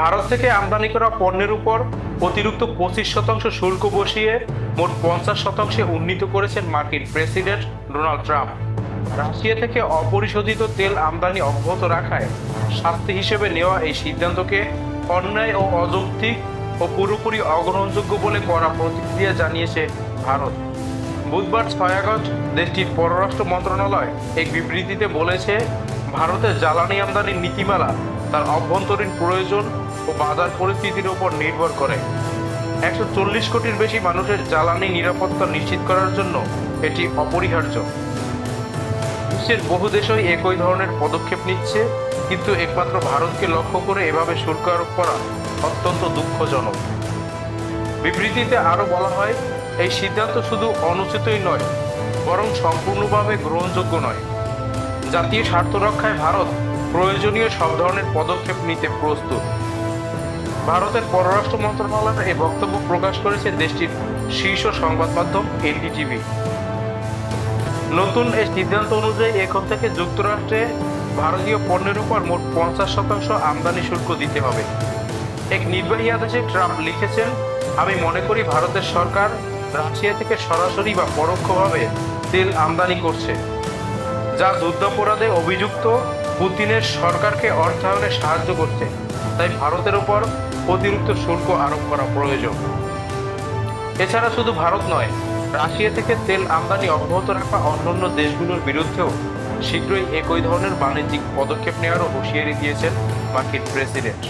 ভারত থেকে আমদানি করা পণ্যের উপর অতিরিক্ত পঁচিশ শতাংশ শুল্ক বসিয়ে মোট পঞ্চাশ শতাংশে উন্নীত করেছেন মার্কিন প্রেসিডেন্ট ডোনাল্ড ট্রাম্প। রাশিয়া থেকে অপরিশোধিত তেল আমদানি অব্যাহত রাখায় শাস্তি হিসেবে নেওয়া এই সিদ্ধান্তকে অন্যায় ও অযৌক্তিক ও পুরোপুরি অগ্রহণযোগ্য বলে করা প্রতিক্রিয়া জানিয়েছে ভারত। বুধবার ছয় আগস্ট দেশটির পররাষ্ট্র মন্ত্রণালয় এক বিবৃতিতে বলেছে ভারতের জ্বালানি আমদানির নীতিমালা তার অভ্যন্তরীণ প্রয়োজন ও বাজার পরিস্থিতির উপর নির্ভর করে। একশো চল্লিশ কোটির বেশি মানুষের জ্বালানি নিরাপত্তা নিশ্চিত করার জন্য এটি অপরিহার্য। বিশ্বের বহু দেশই একই ধরনের পদক্ষেপ নিচ্ছে, কিন্তু একমাত্র ভারতকে লক্ষ্য করে এভাবে শুল্ক আরোপ করা অত্যন্ত দুঃখজনক। বিবৃতিতে আরও বলা হয়, এই সিদ্ধান্ত শুধু অনুচিতই নয়, বরং সম্পূর্ণভাবে গ্রহণযোগ্য নয়। জাতীয় স্বার্থ রক্ষায় ভারত প্রয়োজনীয় সব ধরনের পদক্ষেপ নিতে প্রস্তুত। ভারতের পররাষ্ট্র মন্ত্রণালয় এই বক্তব্য প্রকাশ করেছে দেশটির শীর্ষ সংবাদ মাধ্যম এনডিটিভি নতুন এই সিদ্ধান্ত অনুযায়ী এখন থেকে যুক্তরাষ্ট্রে ভারতীয় পণ্যের উপর মোট পঞ্চাশ শতাংশ আমদানি শুল্ক দিতে হবে। এক নির্বাহী আদেশে ট্রাম্প লিখেছেন, আমি মনে করি ভারতের সরকার রাশিয়া থেকে সরাসরি বা পরোক্ষভাবে তেল আমদানি করছে, যা যুদ্ধাপরাধে অভিযুক্ত পুতিনের সরকারকে অর্থায়নে সাহায্য করছে। তাই ভারতের উপর অতিরিক্ত শুল্ক আরোপ করা প্রয়োজন। এছাড়া শুধু ভারত নয়, রাশিয়া থেকে তেল আমদানি অব্যাহত রাখা অন্যান্য দেশগুলোর বিরুদ্ধেও শীঘ্রই একই ধরনের বাণিজ্যিক পদক্ষেপ নেওয়ারও হুঁশিয়ারি দিয়েছেন মার্কিন প্রেসিডেন্ট।